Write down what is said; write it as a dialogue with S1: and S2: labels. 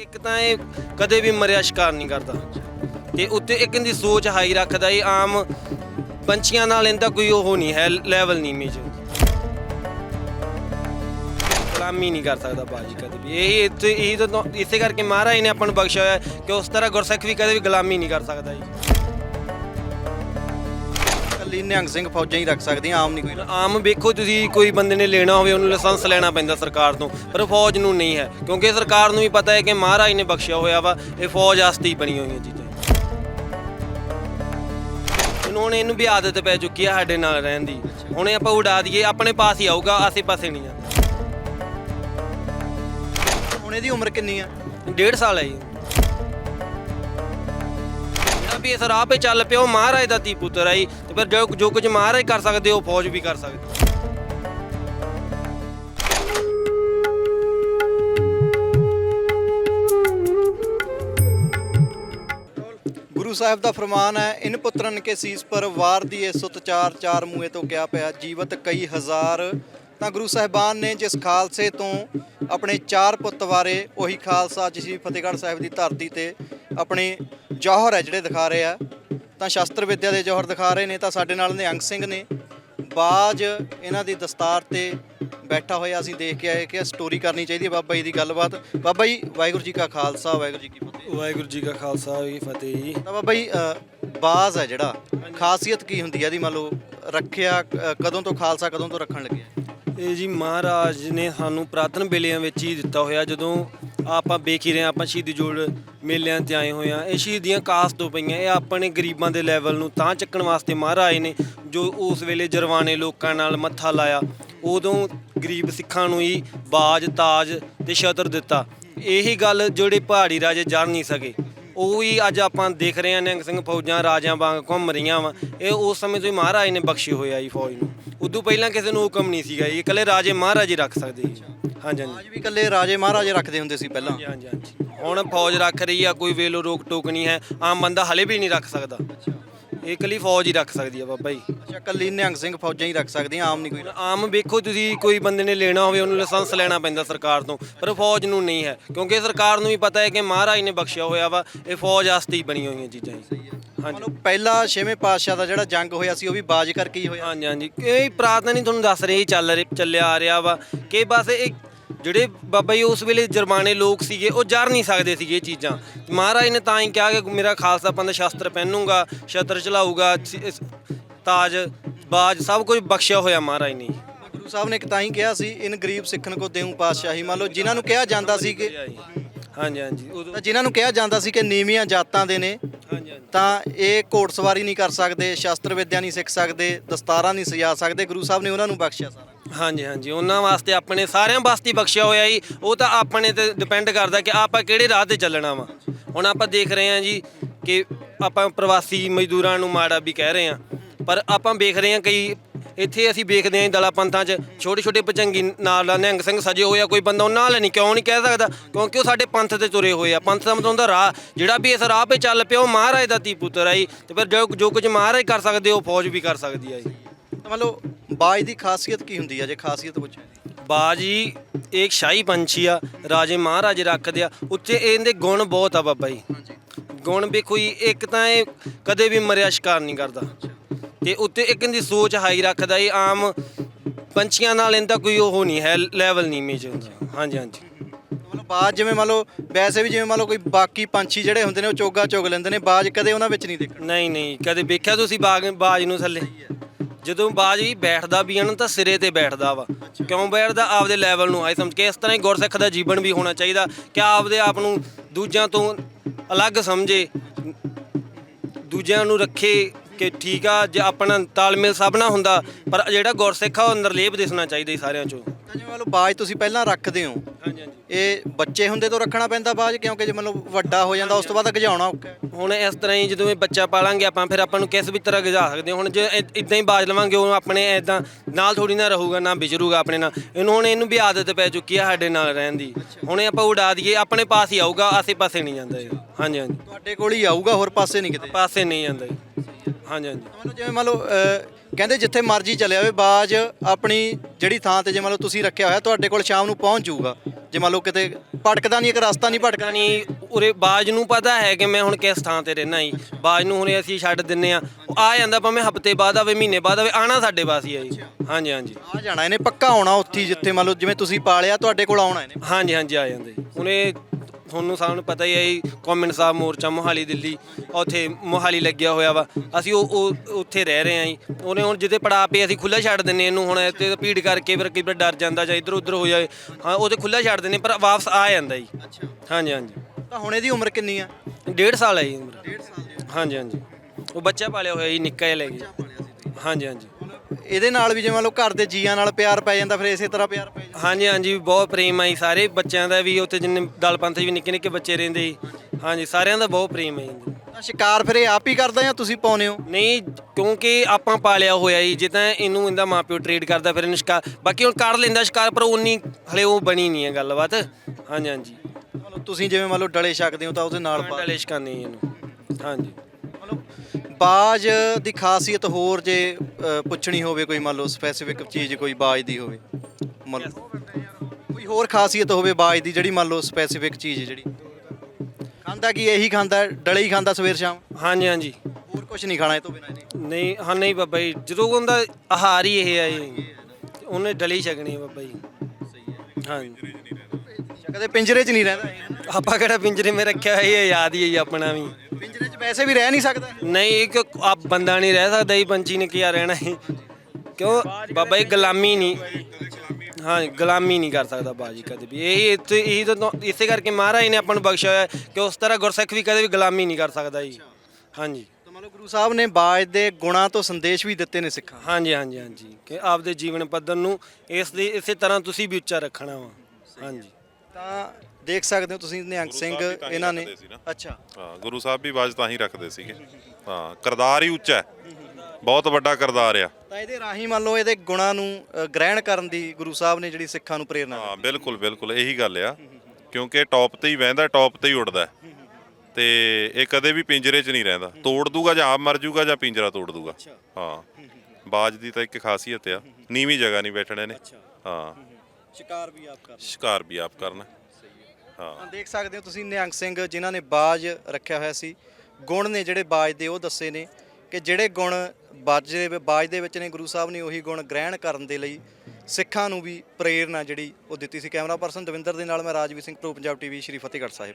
S1: ਇੱਕ ਤਾਂ ਇਹ ਕਦੇ ਵੀ ਮਰਿਆ ਸ਼ਿਕਾਰ ਨਹੀਂ ਕਰਦਾ। ਤੇ ਉੱਤੇ ਇੱਕ ਇਹਦੀ ਸੋਚ ਹਾਈ ਰੱਖਦਾ ਇਹ ਆਮ ਪੰਛੀਆਂ ਨਾਲ ਇਹਦਾ ਕੋਈ ਉਹ ਨਹੀਂ ਹੈ ਲੈਵਲ ਨਹੀਂ ਮੇਜ ਗੁਲਾਮੀ ਨਹੀਂ ਕਰ ਸਕਦਾ ਬਾਜੀ ਕਦੇ ਵੀ। ਇਹ ਇੱਥੇ, ਇਹ ਤਾਂ ਇਸੇ ਕਰਕੇ ਮਹਾਰਾਜ ਨੇ ਆਪਾਂ ਨੂੰ ਬਖਸ਼ਿਆ ਹੋਇਆ ਕਿ ਉਸ ਤਰ੍ਹਾਂ ਗੁਰਸਿੱਖ ਵੀ ਕਦੇ ਵੀ ਗੁਲਾਮੀ ਨਹੀਂ ਕਰ ਸਕਦਾ ਜੀ।
S2: ਕੱਲੀ ਨਿਹੰਗ ਸਿੰਘ ਫੌਜਾਂ ਹੀ ਰੱਖ ਸਕਦੀਆਂ ਆਮ ਨਹੀਂ ਕੋਈ
S1: ਆਮ ਵੇਖੋ ਤੁਸੀਂ ਕੋਈ ਬੰਦੇ ਨੇ ਲੈਣਾ ਹੋਵੇ ਉਹਨੂੰ ਲਾਇਸੈਂਸ ਲੈਣਾ ਪੈਂਦਾ ਸਰਕਾਰ ਤੋਂ ਪਰ ਫੌਜ ਨੂੰ ਨਹੀਂ ਹੈ ਕਿਉਂਕਿ ਸਰਕਾਰ ਨੂੰ ਵੀ ਪਤਾ ਹੈ ਕਿ ਮਹਾਰਾਜ ਨੇ ਬਖਸ਼ਿਆ ਹੋਇਆ ਵਾ ਇਹ ਫੌਜ ਵਾਸਤੇ ਹੀ ਬਣੀਆਂ ਹੋਈਆਂ ਚੀਜ਼ਾਂ। ਉਹਨਾਂ ਨੇ ਇਹਨੂੰ ਵੀ ਆਦਤ ਪੈ ਚੁੱਕੀ ਆ ਸਾਡੇ ਨਾਲ ਰਹਿਣ ਦੀ। ਹੁਣ ਇਹ ਆਪਾਂ ਉਡਾ ਦਈਏ ਆਪਣੇ ਪਾਸ ਹੀ ਆਊਗਾ ਆਸੇ ਪਾਸੇ ਨਹੀਂ ਆ।
S2: ਹੁਣ ਇਹਦੀ ਉਮਰ ਕਿੰਨੀ ਆ?
S1: ਡੇਢ ਸਾਲ ਹੈ ਜੀ। ਵੀ ਇਸ ਰਾਹ 'ਤੇ ਚੱਲ ਪਿਆ ਮਹਾਰਾਜ ਦਾ ਧੀ ਪੁੱਤਰ ਹੈ ਤੇ ਫਿਰ ਜੋ ਜੋ ਕੁਝ ਮਹਾਰਾਜ ਕਰ ਸਕਦੇ, ਉਹ ਫੌਜ ਵੀ ਕਰ ਸਕਦੀ।
S2: ਗੁਰੂ ਸਾਹਿਬ ਦਾ ਫਰਮਾਨ ਹੈ, ਇਨ ਪੁੱਤਰਨ ਕੇ ਸੀਸ ਪਰ ਵਾਰ ਦੀਏ ਸੁਤ ਚਾਰ ਚਾਰ ਮੂਏ ਤੋਂ ਕਿਆ ਪਿਆ, ਜੀਵਤ ਕਈ ਹਜ਼ਾਰ। ਤਾਂ ਗੁਰੂ ਸਾਹਿਬਾਨ ਨੇ ਜਿਸ ਖਾਲਸੇ ਤੋਂ ਆਪਣੇ ਚਾਰ ਪੁੱਤ ਵਾਰੇ, ਉਹੀ ਖਾਲਸਾ, ਜਿਸ ਸ਼੍ਰੀ ਫਤਿਹਗੜ੍ਹ ਸਾਹਿਬ ਦੀ ਧਰਤੀ ਤੇ ਆਪਣੇ ਜੌਹਰ ਹੈ ਜਿਹੜੇ ਦਿਖਾ ਰਹੇ ਆ। ਤਾਂ ਸ਼ਸਤਰ ਵਿੱਦਿਆ ਦੇ ਜੌਹਰ ਦਿਖਾ ਰਹੇ ਨੇ ਤਾਂ ਸਾਡੇ ਨਾਲ ਨਿਹੰਗ ਸਿੰਘ ਨੇ ਬਾਜ ਇਹਨਾਂ ਦੀ ਦਸਤਾਰ ਤੇ ਬੈਠਾ ਹੋਇਆ ਅਸੀਂ ਦੇਖ ਕੇ ਆਏ ਕਿ ਸਟੋਰੀ ਕਰਨੀ ਚਾਹੀਦੀ ਹੈ ਬਾਬਾ ਜੀ ਦੀ ਗੱਲਬਾਤ। ਬਾਬਾ ਜੀ ਵਾਹਿਗੁਰੂ ਜੀ ਕਾ ਖਾਲਸਾ ਵਾਹਿਗੁਰੂ ਜੀ ਕੀ ਫਤਿਹ।
S1: ਵਾਹਿਗੁਰੂ ਜੀ ਕਾ ਖਾਲਸਾ ਜੀ ਫਤਿਹ ਜੀ।
S2: ਤਾਂ ਬਾਬਾ ਜੀ ਬਾਜ਼ ਹੈ ਜਿਹੜਾ ਖਾਸੀਅਤ ਕੀ ਹੁੰਦੀ ਹੈ? ਇਹਦੀ ਮੰਨ ਲਓ ਰੱਖਿਆ ਕਦੋਂ ਤੋਂ ਖਾਲਸਾ ਕਦੋਂ ਤੋਂ ਰੱਖਣ ਲੱਗਿਆ?
S1: ਇਹ ਜੀ ਮਹਾਰਾਜ ਨੇ ਸਾਨੂੰ ਪ੍ਰਾਤਨ ਵੇਲਿਆਂ ਵਿੱਚ ਹੀ ਦਿੱਤਾ ਹੋਇਆ। ਜਦੋਂ ਆਪਾਂ ਵੇਖ ਹੀ ਰਹੇ ਹਾਂ, ਆਪਾਂ ਸ਼ਹੀਦੀ ਜੋੜ ਮੇਲਿਆਂ ਤੇ ਆਏ ਹੋਏ ਆ ਇਹ ਸ਼ਹੀਦੀਆਂ ਕਾਸ ਤੋਂ ਪਈਆਂ। ਇਹ ਆਪਣੇ ਗਰੀਬਾਂ ਦੇ ਲੈਵਲ ਨੂੰ ਤਾਂ ਚੱਕਣ ਵਾਸਤੇ ਮਹਾਰਾਜ ਨੇ ਜੋ ਉਸ ਵੇਲੇ ਜਰਵਾਣੇ ਲੋਕਾਂ ਨਾਲ ਮੱਥਾ ਲਾਇਆ ਉਦੋਂ ਗਰੀਬ ਸਿੱਖਾਂ ਨੂੰ ਹੀ ਬਾਜ ਤਾਜ ਤੇ ਛਤਰ ਦਿੱਤਾ। ਇਹੀ ਗੱਲ ਜਿਹੜੇ ਪਹਾੜੀ ਰਾਜੇ ਜਰ ਨਹੀਂ ਸਕੇ। ਉਹ ਹੀ ਅੱਜ ਆਪਾਂ ਦੇਖ ਰਹੇ ਹਾਂ ਨਿਹੰਗ ਸਿੰਘ ਫੌਜਾਂ ਰਾਜਿਆਂ ਵਾਂਗ ਘੁੰਮ ਰਹੀਆਂ ਵਾ। ਇਹ ਉਸ ਸਮੇਂ ਤੋਂ ਹੀ ਮਹਾਰਾਜ ਨੇ ਬਖਸ਼ੀ ਹੋਇਆ ਜੀ ਫੌਜ ਨੂੰ। ਉਦੋਂ ਪਹਿਲਾਂ ਕਿਸੇ ਨੂੰ ਹੁਕਮ ਨਹੀਂ ਸੀਗਾ ਜੀ। ਇਕੱਲੇ ਰਾਜੇ ਮਹਾਰਾਜੇ ਰੱਖ ਸਕਦੇ ਜੀ ਹਾਂਜੀ ਹਾਂਜੀ।
S2: ਅੱਜ ਵੀ ਇਕੱਲੇ ਰਾਜੇ ਮਹਾਰਾਜੇ ਰੱਖਦੇ ਹੁੰਦੇ ਸੀ ਪਹਿਲਾਂ।
S1: ਹਾਂਜੀ ਹਾਂਜੀ ਹਾਂਜੀ। ਹੁਣ ਫੌਜ ਰੱਖ ਰਹੀ ਆ ਕੋਈ ਵੇਲੋ ਰੋਕ ਟੋਕ ਨਹੀਂ ਹੈ। ਆਮ ਬੰਦਾ ਹਲੇ ਵੀ ਨਹੀਂ ਰੱਖ ਸਕਦਾ। ਇਹ ਇਕੱਲੀ ਫੌਜ ਹੀ ਰੱਖ ਸਕਦੀ ਆ ਬਾਬਾ ਜੀ।
S2: ਅੱਛਾ ਕੱਲੀ ਨਿਹੰਗ ਸਿੰਘ ਫੌਜਾਂ ਹੀ ਰੱਖ ਸਕਦੀਆਂ ਆਮ ਨਹੀਂ ਕੋਈ।
S1: ਆਮ ਵੇਖੋ ਤੁਸੀਂ ਕੋਈ ਬੰਦੇ ਨੇ ਲੈਣਾ ਹੋਵੇ ਉਹਨੂੰ ਲਾਇਸੈਂਸ ਲੈਣਾ ਪੈਂਦਾ ਸਰਕਾਰ ਤੋਂ ਪਰ ਫੌਜ ਨੂੰ ਨਹੀਂ ਹੈ। ਕਿਉਂਕਿ ਸਰਕਾਰ ਨੂੰ ਵੀ ਪਤਾ ਹੈ ਕਿ ਮਹਾਰਾਜ ਨੇ ਬਖਸ਼ਿਆ ਹੋਇਆ ਵਾ ਇਹ ਫੌਜ ਵਾਸਤੇ ਹੀ ਬਣੀਆਂ ਹੋਈਆਂ ਚੀਜ਼ਾਂ ਜੀ। ਹਾਂਜੀ।
S2: ਲਓ ਪਹਿਲਾ ਛੇਵੇਂ ਪਾਤਸ਼ਾਹ ਦਾ ਜਿਹੜਾ ਜੰਗ ਹੋਇਆ ਸੀ ਉਹ ਵੀ ਬਾਜ ਕਰਕੇ ਹੀ ਹੋਇਆ।
S1: ਹਾਂਜੀ ਹਾਂਜੀ। ਇਹ ਪ੍ਰਾਰਥਨਾ ਨਹੀਂ ਤੁਹਾਨੂੰ ਦੱਸ ਰਹੀ ਚੱਲ ਰਹੀ ਚੱਲਿਆ ਆ ਰਿਹਾ ਵਾ ਕਿ ਬਸ ਇਹ ਜਿਹੜੇ ਬਾਬਾ ਜੀ ਉਸ ਵੇਲੇ ਜਰਮਾਨੇ ਲੋਕ ਸੀਗੇ ਉਹ ਜਰ ਨਹੀਂ ਸਕਦੇ ਸੀਗੇ ਇਹ ਚੀਜ਼ਾਂ। ਮਹਾਰਾਜ ਨੇ ਤਾਂ ਹੀ ਕਿਹਾ ਕਿ ਮੇਰਾ ਖਾਲਸਾ ਪੰਥ ਸ਼ਸਤਰ ਪਹਿਨੂਗਾ ਛਤਰ ਚਲਾਊਗਾ ਤਾਜ ਬਾਜ ਸਭ ਕੁਝ ਬਖਸ਼ਿਆ ਹੋਇਆ ਮਹਾਰਾਜ ਨੇ।
S2: ਗੁਰੂ ਸਾਹਿਬ ਨੇ ਇੱਕ ਤਾਂ ਹੀ ਕਿਹਾ ਸੀ ਇਨ ਗਰੀਬ ਸਿੱਖਣ ਕੋ ਦੇਉ ਪਾਤਸ਼ਾਹੀ। ਮੰਨ ਲਓ ਜਿਨ੍ਹਾਂ ਨੂੰ ਕਿਹਾ ਜਾਂਦਾ ਸੀ ਕਿ
S1: ਹਾਂਜੀ ਹਾਂਜੀ
S2: ਤਾਂ ਜਿਨ੍ਹਾਂ ਨੂੰ ਕਿਹਾ ਜਾਂਦਾ ਸੀ ਕਿ ਨੀਵੀਆਂ ਜਾਤਾਂ ਦੇ ਨੇ
S1: ਹਾਂਜੀ
S2: ਤਾਂ ਇਹ ਘੋੜਸਵਾਰੀ ਨਹੀਂ ਕਰ ਸਕਦੇ ਸ਼ਸਤਰ ਵਿੱਦਿਆ ਨਹੀਂ ਸਿੱਖ ਸਕਦੇ ਦਸਤਾਰਾਂ ਨਹੀਂ ਸਜਾ ਸਕਦੇ। ਗੁਰੂ ਸਾਹਿਬ ਨੇ ਉਹਨਾਂ ਨੂੰ ਬਖਸ਼ਿਆ ਸਾਰਾ।
S1: ਹਾਂਜੀ ਹਾਂਜੀ। ਉਹਨਾਂ ਵਾਸਤੇ ਆਪਣੇ ਸਾਰਿਆਂ ਵਾਸਤੇ ਬਖਸ਼ਿਆ ਹੋਇਆ ਜੀ। ਉਹ ਤਾਂ ਆਪਣੇ ਤੇ ਡਿਪੈਂਡ ਕਰਦਾ ਕਿ ਆਪਾਂ ਕਿਹੜੇ ਰਾਹ ਤੇ ਚੱਲਣਾ ਵਾ। ਹੁਣ ਆਪਾਂ ਦੇਖ ਰਹੇ ਹਾਂ ਜੀ ਕਿ ਆਪਾਂ ਪ੍ਰਵਾਸੀ ਮਜ਼ਦੂਰਾਂ ਨੂੰ ਮਾੜਾ ਵੀ ਕਹਿ ਰਹੇ ਹਾਂ। ਪਰ ਆਪਾਂ ਵੇਖ ਰਹੇ ਹਾਂ ਕਈ ਇੱਥੇ ਅਸੀਂ ਵੇਖਦੇ ਹਾਂ ਦਲਾ ਪੰਥਾਂ 'ਚ ਛੋਟੇ ਛੋਟੇ ਪਚੰਗੀ ਨਾਲ ਨਿਹੰਗ ਸਿੰਘ ਸਜੇ ਹੋਏ ਆ, ਕੋਈ ਬੰਦਾ ਉਹਨਾਂ ਨਾਲ ਨਹੀਂ, ਕਿਉਂ ਨਹੀਂ ਕਹਿ ਸਕਦਾ? ਕਿਉਂਕਿ ਉਹ ਸਾਡੇ ਪੰਥ ਤੇ ਤੁਰੇ ਹੋਏ ਆ। ਪੰਥ ਦਾ ਮਤਲਬ ਹੁੰਦਾ ਰਾਹ, ਜਿਹੜਾ ਵੀ ਇਸ ਰਾਹ 'ਤੇ ਚੱਲ ਪਿਆ, ਉਹ ਮਹਾਰਾਜ ਦਾ ਧੀ ਪੁੱਤਰ ਆ ਜੀ। ਤੇ ਫਿਰ ਜੋ ਜੋ ਕੁਝ ਮਹਾਰਾਜ ਕਰ ਸਕਦੇ, ਉਹ ਫੌਜ ਵੀ ਕਰ ਸਕਦੀ ਆ ਜੀ।
S2: ਤਾਂ ਬਾਜ ਦੀ ਖਾਸੀਅਤ ਕੀ ਹੁੰਦੀ ਹੈ ਜੇ ਖਾਸੀਅਤ ਪੁੱਛੇ।
S1: ਬਾਜੀ ਇੱਕ ਸ਼ਾਹੀ ਪੰਛੀ ਆ ਰਾਜੇ ਮਹਾਰਾਜੇ ਰੱਖਦੇ ਆ। ਉੱਤੇ ਇਹਦੇ ਗੁਣ ਬਹੁਤ ਆ ਬਾਬਾ ਜੀ। ਗੁਣ ਵੇਖੋ ਜੀ ਇੱਕ ਤਾਂ ਇਹ ਕਦੇ ਵੀ ਮਰਿਆ ਸ਼ਿਕਾਰ ਨਹੀਂ ਕਰਦਾ। ਤੇ ਉੱਤੇ ਇੱਕ ਇਹਦੀ ਸੋਚ ਹਾਈ ਰੱਖਦਾ ਇਹ ਆਮ ਪੰਛੀਆਂ ਨਾਲ ਇਹਦਾ ਕੋਈ ਉਹ ਨਹੀਂ ਹੈ ਲੈਵਲ ਨਹੀਂ ਮੇਜ ਹੁੰਦਾ। ਹਾਂਜੀ ਹਾਂਜੀ।
S2: ਮਤਲਬ ਬਾਜ ਜਿਵੇਂ ਮੰਨ ਲਓ ਵੈਸੇ ਵੀ ਜਿਵੇਂ ਮੰਨ ਲਓ ਕੋਈ ਬਾਕੀ ਪੰਛੀ ਜਿਹੜੇ ਹੁੰਦੇ ਨੇ ਉਹ ਚੋਗਾ ਚੁਗ ਲੈਂਦੇ ਨੇ ਬਾਜ ਕਦੇ ਉਹਨਾਂ ਵਿੱਚ ਨਹੀਂ ਦੇਖਣ।
S1: ਨਹੀਂ ਨਹੀਂ ਕਦੇ ਵੇਖਿਆ ਤੁਸੀਂ ਬਾਗ ਬਾਜ ਨੂੰ ਥੱਲੇ? ਜਦੋਂ ਬਾਜ ਵੀ ਬੈਠਦਾ ਵੀ ਹਨ ਤਾਂ ਸਿਰੇ ਤੇ ਬੈਠਦਾ ਵਾ। ਕਿਉਂ ਬੈਠਦਾ? ਆਪਦੇ ਲੈਵਲ ਨੂੰ। ਆਈ ਸਮਝ ਕੇ ਇਸ ਤਰ੍ਹਾਂ ਹੀ ਗੁਰਸਿੱਖ ਦਾ ਜੀਵਨ ਵੀ ਹੋਣਾ ਚਾਹੀਦਾ ਕਿ ਆਪਦੇ ਆਪ ਨੂੰ ਦੂਜਿਆਂ ਤੋਂ ਅਲੱਗ ਸਮਝੇ। ਦੂਜਿਆਂ ਨੂੰ ਰੱਖੇ ਕਿ ਠੀਕ ਆ, ਜੇ ਆਪਣਾ ਤਾਲਮੇਲ ਸਭ ਨਾਲ ਹੁੰਦਾ, ਪਰ ਜਿਹੜਾ ਗੁਰਸਿੱਖ ਆ ਉਹ ਨਿਰਲੇਪ ਦਿਸਣਾ ਚਾਹੀਦਾ ਸਾਰਿਆਂ ਚੋਂ।
S2: ਤਾਂ ਜਿਵੇਂ ਮੰਨ ਲਓ ਬਾਜ ਤੁਸੀਂ ਪਹਿਲਾਂ ਰੱਖਦੇ ਹੋ।
S1: ਹਾਂਜੀ ਹਾਂਜੀ।
S2: ਇਹ ਬੱਚੇ ਹੁੰਦੇ ਤੋਂ ਰੱਖਣਾ ਪੈਂਦਾ ਬਾਜ ਕਿਉਂਕਿ ਜੇ ਮੰਨ ਲਓ ਵੱਡਾ ਹੋ ਜਾਂਦਾ ਉਸ ਤੋਂ ਬਾਅਦ ਗਜਾਉਣਾ ਔਖਾ ਹੈ।
S1: ਹੁਣ ਇਸ ਤਰ੍ਹਾਂ ਹੀ ਜਦੋਂ ਇਹ ਬੱਚਾ ਪਾਲਾਂਗੇ ਆਪਾਂ ਫਿਰ ਆਪਾਂ ਨੂੰ ਕਿਸ ਵੀ ਤਰ੍ਹਾਂ ਗਜਾ ਸਕਦੇ ਹਾਂ। ਹੁਣ ਜੇ ਇਦਾਂ ਹੀ ਬਾਜ ਲਵਾਂਗੇ ਉਹ ਆਪਣੇ ਇਦਾਂ ਨਾਲ ਥੋੜੀ ਨਾ ਰਹੂਗਾ ਨਾ ਵਿਚਰੂਗਾ ਆਪਣੇ ਨਾਲ। ਇਹਨੂੰ ਹੁਣ ਇਹਨੂੰ ਵੀ ਆਦਤ ਪੈ ਚੁੱਕੀ ਆ ਸਾਡੇ ਨਾਲ ਰਹਿਣ ਦੀ। ਹੁਣ ਇਹ ਆਪਾਂ ਉਡਾ ਦਈਏ ਆਪਣੇ ਪਾਸ ਹੀ ਆਊਗਾ ਆਸੇ ਪਾਸੇ ਨਹੀਂ ਜਾਂਦਾ ਇਹ। ਹਾਂਜੀ ਹਾਂਜੀ।
S2: ਤੁਹਾਡੇ ਕੋਲ ਹੀ ਆਊਗਾ ਹੋਰ ਪਾਸੇ ਨਹੀਂ ਕਿਤੇ?
S1: ਪਾਸੇ ਨਹੀਂ ਜਾਂਦਾ ਇਹ। ਹਾਂਜੀ ਹਾਂਜੀ।
S2: ਮੰਨ ਲਓ ਜਿਵੇਂ ਮੰਨ ਲਓ ਅਹ, ਕਹਿੰਦੇ ਜਿੱਥੇ ਮਰਜ਼ੀ ਚੱਲਿਆ ਹੋਵੇ ਬਾਜ ਆਪਣੀ ਜਿਹੜੀ ਥਾਂ ਤੇ ਜੇ ਮੰਨ ਲਓ ਤੁਸੀਂ ਰੱਖਿਆ ਹੋਇਆ ਤੁਹਾਡੇ ਕੋਲ ਸ਼ਾਮ ਨੂੰ ਪਹੁੰਚ ਜਾਊਗਾ। ਜੇ ਮੰਨ ਲਓ ਕਿਤੇ ਭਟਕਦਾ ਨਹੀਂ ਇੱਕ ਰਸਤਾ ਨਹੀਂ ਭਟਕਦਾ।
S1: ਪਤਾ ਨਹੀਂ ਉਰੇ ਬਾਜ ਨੂੰ ਪਤਾ ਹੈ ਕਿ ਮੈਂ ਹੁਣ ਕਿਸ ਥਾਂ ਤੇ ਰਹਿਣਾ ਜੀ। ਬਾਜ ਨੂੰ ਹੁਣੇ ਅਸੀਂ ਛੱਡ ਦਿੰਨੇ ਆ। ਉਹ ਆ ਜਾਂਦਾ ਭਾਵੇਂ ਹਫ਼ਤੇ ਬਾਅਦ ਆਵੇ ਮਹੀਨੇ ਬਾਅਦ ਆਵੇ ਆਣਾ ਸਾਡੇ ਪਾਸ ਹੀ ਆ ਜੀ। ਹਾਂਜੀ ਹਾਂਜੀ।
S2: ਆ ਜਾਣਾ ਇਹਨੇ ਪੱਕਾ ਆਉਣਾ ਉੱਥੇ ਹੀ ਜਿੱਥੇ ਮੰਨ ਲਓ ਜਿਵੇਂ ਤੁਸੀਂ ਪਾਲਿਆ ਤੁਹਾਡੇ ਕੋਲ ਆਉਣਾ ਇਹਨੇ।
S1: ਹਾਂਜੀ ਹਾਂਜੀ ਆ ਜਾਂਦੇ। ਹੁਣੇ ਤੁਹਾਨੂੰ ਸਾਨੂੰ ਪਤਾ ਹੀ ਹੈ ਜੀ ਕਮਿੰਟ ਸਾਹਿਬ ਮੋਰਚਾ ਮੋਹਾਲੀ ਦਿੱਲੀ ਉੱਥੇ ਮੋਹਾਲੀ ਲੱਗਿਆ ਹੋਇਆ ਵਾ। ਅਸੀਂ ਉਹ ਉਹ ਉੱਥੇ ਰਹਿ ਰਹੇ ਹਾਂ ਜੀ। ਉਹਨੇ ਹੁਣ ਜਿੱਦੇ ਪੜਾ ਪਏ ਅਸੀਂ ਖੁੱਲਾ ਛੱਡ ਦਿੰਨੇ ਇਹਨੂੰ ਹੁਣ ਇੱਥੇ ਭੀੜ ਕਰਕੇ ਫਿਰ ਵਾਰ ਡਰ ਜਾਂਦਾ ਜਾਂ ਇੱਧਰ ਉੱਧਰ ਹੋ ਜਾਏ ਹਾਂ ਉਹ ਤੇ ਖੁੱਲਾ ਛੱਡ ਦਿੰਨੇ ਪਰ ਵਾਪਸ ਆ ਜਾਂਦਾ ਜੀ।
S2: ਅੱਛਾ।
S1: ਹਾਂਜੀ ਹਾਂਜੀ।
S2: ਤਾਂ ਹੁਣ ਇਹਦੀ ਉਮਰ ਕਿੰਨੀ ਆ?
S1: ਡੇਢ ਸਾਲ ਹੈ ਜੀ ਉਮਰ।
S2: 1.5 ਸਾਲ
S1: ਹਾਂਜੀ ਹਾਂਜੀ। ਉਹ ਬੱਚਾ ਪਾਲਿਆ ਹੋਇਆ ਜੀ ਨਿੱਕਾ ਜਿਹਾ ਲੈ ਗਏ ਹਾਂਜੀ ਹਾਂਜੀ।
S2: ਇਹਦੇ ਨਾਲ ਵੀ ਜਿਵੇਂ ਮੰਨ ਲਓ ਘਰ ਦੇ ਜੀਆਂ ਨਾਲ ਪਿਆਰ ਪੈ ਜਾਂਦਾ ਫਿਰ ਇਸੇ ਤਰ੍ਹਾਂ ਪਿਆਰ ਪੈ ਜਾਂਦਾ।
S1: ਹਾਂਜੀ ਹਾਂਜੀ ਬਹੁਤ ਪ੍ਰੇਮ ਆਈ ਸਾਰੇ ਬੱਚਿਆਂ ਦਾ ਵੀ ਉੱਥੇ ਜਿੰਨੇ ਦਲ ਪੰਥ 'ਚ ਵੀ ਨਿੱਕੇ ਨਿੱਕੇ ਬੱਚੇ ਰਹਿੰਦੇ ਜੀ। ਹਾਂਜੀ ਸਾਰਿਆਂ ਦਾ ਬਹੁਤ ਪ੍ਰੇਮ ਹੈ ਜੀ।
S2: ਤਾਂ ਸ਼ਿਕਾਰ ਫਿਰ ਇਹ ਆਪ ਹੀ ਕਰਦਾ ਜਾਂ ਤੁਸੀਂ ਪਾਉਨੇ ਹੋ?
S1: ਨਹੀਂ ਕਿਉਂਕਿ ਆਪਾਂ ਪਾਲਿਆ ਹੋਇਆ ਜੀ ਜੇ ਤਾਂ ਇਹਨੂੰ ਇਹਦਾ ਮਾਪਿਓ ਟ੍ਰੇਡ ਕਰਦਾ ਫਿਰ ਇਹਨੂੰ ਸ਼ਿਕਾਰ ਬਾਕੀ ਹੁਣ ਕਰ ਲੈਂਦਾ ਸ਼ਿਕਾਰ ਪਰ ਉਨੀ ਹਲੇ ਉਹ ਬਣੀ ਨਹੀਂ ਹੈ ਗੱਲਬਾਤ। ਹਾਂਜੀ ਹਾਂਜੀ।
S2: ਮਤਲਬ ਤੁਸੀਂ ਜਿਵੇਂ ਮੰਨ ਲਓ ਡਲੇ ਛਕਦੇ ਹੋ ਤਾਂ ਉਹਦੇ ਨਾਲ ਪਾ
S1: ਡਲੇ ਸ਼ਿਕਾਨੇ ਇਹਨੂੰ। ਹਾਂਜੀ।
S2: ਬਾਜ ਦੀ ਖਾਸੀਅਤ ਹੋਰ ਜੇ ਅ, ਪੁੱਛਣੀ ਹੋਵੇ ਕੋਈ ਮੰਨ ਲਓ ਸਪੈਸੀਫਿਕ ਚੀਜ਼ ਕੋਈ ਬਾਜ ਦੀ ਹੋਵੇ ਮੰਨ ਲਓ। ਕੋਈ ਹੋਰ ਖਾਸੀਅਤ ਹੋਵੇ ਬਾਜ ਦੀ ਜਿਹੜੀ ਮੰਨ ਲਓ ਸਪੈਸੀਫਿਕ ਚੀਜ਼ ਜਿਹੜੀ। ਖਾਂਦਾ ਕੀ ਇਹੀ ਖਾਂਦਾ ਡਲੇ ਹੀ ਖਾਂਦਾ ਸਵੇਰ ਸ਼ਾਮ? ਹਾਂਜੀ
S1: ਹਾਂਜੀ।
S2: ਹੋਰ ਕੁਝ ਨਹੀਂ ਖਾਣਾ ਇਹ ਤੋਂ ਬਿਨਾਂ ਇਹਨੇ।
S1: ਨਹੀਂ ਹਾਂ ਨਹੀਂ ਬਾਬਾ ਜੀ ਜਦੋਂ ਉਹਦਾ ਆਹਾਰ ਹੀ ਇਹ ਹੈ ਜੀ ਉਹਨੇ ਡਲੀ ਛਕਣੀ ਹੈ ਬਾਬਾ ਜੀ। ਹਾਂਜੀ।
S2: ਕਦੇ ਪਿੰਜਰੇ 'ਚ ਨਹੀਂ ਰਹਿੰਦਾ ਇਹ?
S1: ਆਪਾਂ ਕਿਹੜਾ ਪਿੰਜਰੇ ਮੇ ਰੱਖਿਆ ਹੋਇਆ ਇਹ ਯਾਦ ਹੀ ਹੈ ਜੀ ਆਪਣਾ ਵੀ।
S2: ਪਿੰਜਰੇ 'ਚ ਵੈਸੇ ਵੀ ਰਹਿ ਨਹੀਂ ਸਕਦਾ?
S1: ਨਹੀਂ ਇੱਕ ਆ ਬੰਦਾ ਨਹੀਂ ਰਹਿ ਸਕਦਾ ਹੀ ਪੰਛੀ ਨੇ ਕੀ ਰਹਿਣਾ ਹੈ ਕਿਉਂ? ਬਾਬਾ ਜੀ ਗੁਲਾਮੀ ਨਹੀਂ। ਹਾਂ ਗੁਲਾਮੀ ਨਹੀਂ ਕਰ ਸਕਦਾ ਬਾਜੀ ਕਦੇ ਵੀ। ਇਹ ਇੱਥੇ ਇਹੀ ਤਾਂ ਇਸੇ ਕਰਕੇ ਮਹਾਰਾਜ ਨੇ ਆਪਾਂ ਨੂੰ ਬਖਸ਼ਿਆ ਹੋਇਆ ਹੈ ਕਿ ਉਸ ਤਰ੍ਹਾਂ ਗੁਰਸਿੱਖ ਵੀ ਕਦੇ ਵੀ ਗੁਲਾਮੀ ਨਹੀਂ ਕਰ ਸਕਦਾ ਜੀ। ਹਾਂਜੀ।
S2: ਤਾਂ ਮੰਨ ਲਓ ਗੁਰੂ ਸਾਹਿਬ ਨੇ ਬਾਜ ਦੇ ਗੁਣਾਂ ਤੋਂ ਸੰਦੇਸ਼ ਵੀ ਦਿੱਤੇ ਨੇ ਸਿੱਖਾਂ ਨੂੰ।
S1: ਹਾਂਜੀ ਹਾਂਜੀ ਹਾਂਜੀ। ਕਿ ਆਪਦੇ ਜੀਵਨ ਪੱਧਰ ਨੂੰ ਇਸ ਦੀ ਇਸੇ ਤਰ੍ਹਾਂ ਤੁਸੀਂ ਵੀ ਉੱਚਾ ਰੱਖਣਾ ਵਾ। ਹਾਂਜੀ।
S2: ਤਾਂ ਦੇਖ ਸਕਦੇ ਹੋ ਤੁਸੀਂ ਨਿਹੰਗ ਸਿੰਘ ਇਹਨਾਂ ਨੇ। ਅੱਛਾ।
S3: ਹਾਂ ਗੁਰੂ ਸਾਹਿਬ ਵੀ ਬਾਜ ਤਾਂ ਹੀ ਰੱਖਦੇ ਸੀਗੇ। ਹਾਂ ਕਰਦਾਰ ਹੀ ਉੱਚਾ ਹੈ। ਬਹੁਤ ਵੱਡਾ ਕਰਦਾਰ ਆ।
S2: ਤਾਂ ਇਹਦੇ ਰਾਹੀਂ ਮੰਨ ਲਓ ਇਹਦੇ ਗੁਣਾਂ ਨੂੰ ਅ, ਗ੍ਰਹਿਣ ਕਰਨ ਦੀ ਗੁਰੂ ਸਾਹਿਬ ਨੇ ਜਿਹੜੀ ਸਿੱਖਾਂ ਨੂੰ ਪ੍ਰੇਰਣਾ
S3: ਹਾਂ ਬਿਲਕੁਲ ਬਿਲਕੁਲ ਇਹੀ ਗੱਲ ਆ। ਕਿਉਂਕਿ ਟੌਪ ਤੇ ਹੀ ਵਹਿੰਦਾ ਟੌਪ ਤੇ ਹੀ ਉੱਡਦਾ ਹੈ। ਤੇ ਇਹ ਕਦੇ ਵੀ ਪਿੰਜਰੇ 'ਚ ਨਹੀਂ ਰਹਿੰਦਾ। ਤੋੜ ਦੂਗਾ ਜਾਂ ਆਪ ਮਰ ਜੂਗਾ ਜਾਂ ਪਿੰਜਰਾ ਤੋੜ ਦੂਗਾ। ਹਾਂ। ਬਾਜ ਦੀ ਤਾਂ ਇੱਕ ਖਾਸੀਅਤ ਆ। ਨੀਵੀਂ ਜਗ੍ਹਾ ਨਹੀਂ ਬੈਠਣੇ ਨੇ। ਹਾਂ।
S2: ਸ਼ਿਕਾਰ ਵੀ ਆਪ ਕਰਨਾ।
S3: ਸ਼ਿਕਾਰ ਵੀ ਆਪ ਕਰਨਾ। ਹਾਂ।
S2: ਦੇਖ ਸਕਦੇ ਹੋ ਤੁਸੀਂ ਨਿਹੰਗ ਸਿੰਘ ਜਿਨ੍ਹਾਂ ਨੇ ਬਾਜ ਰੱਖਿਆ ਹੋਇਆ ਸੀ। ਗੁਣ ਨੇ ਜਿਹੜੇ ਬਾਜ ਦੇ ਉਹ ਦੱਸੇ ਨੇ ਕਿ ਜਿਹੜੇ ਗੁਣ ਬਾਜ ਦੇ ਬਾਜ ਦੇ ਵਿੱਚ ਨੇ ਗੁਰੂ ਸਾਹਿਬ ਨੇ ਉਹੀ ਗੁਣ ਗ੍ਰਹਿਣ ਕਰਨ ਦੇ ਲਈ ਸਿੱਖਾਂ ਨੂੰ ਵੀ ਪ੍ਰੇਰਣਾ ਜਿਹੜੀ ਉਹ ਦਿੱਤੀ ਸੀ। ਕੈਮਰਾ ਪਰਸਨ ਦਵਿੰਦਰ ਦੇ ਨਾਲ ਮੈਂ ਰਾਜਵੀਰ ਸਿੰਘ ਪ੍ਰੋ ਪੰਜਾਬ ਟੀਵੀ ਸ਼੍ਰੀ ਫਤਿਹਗੜ੍ਹ ਸਾਹਿਬ।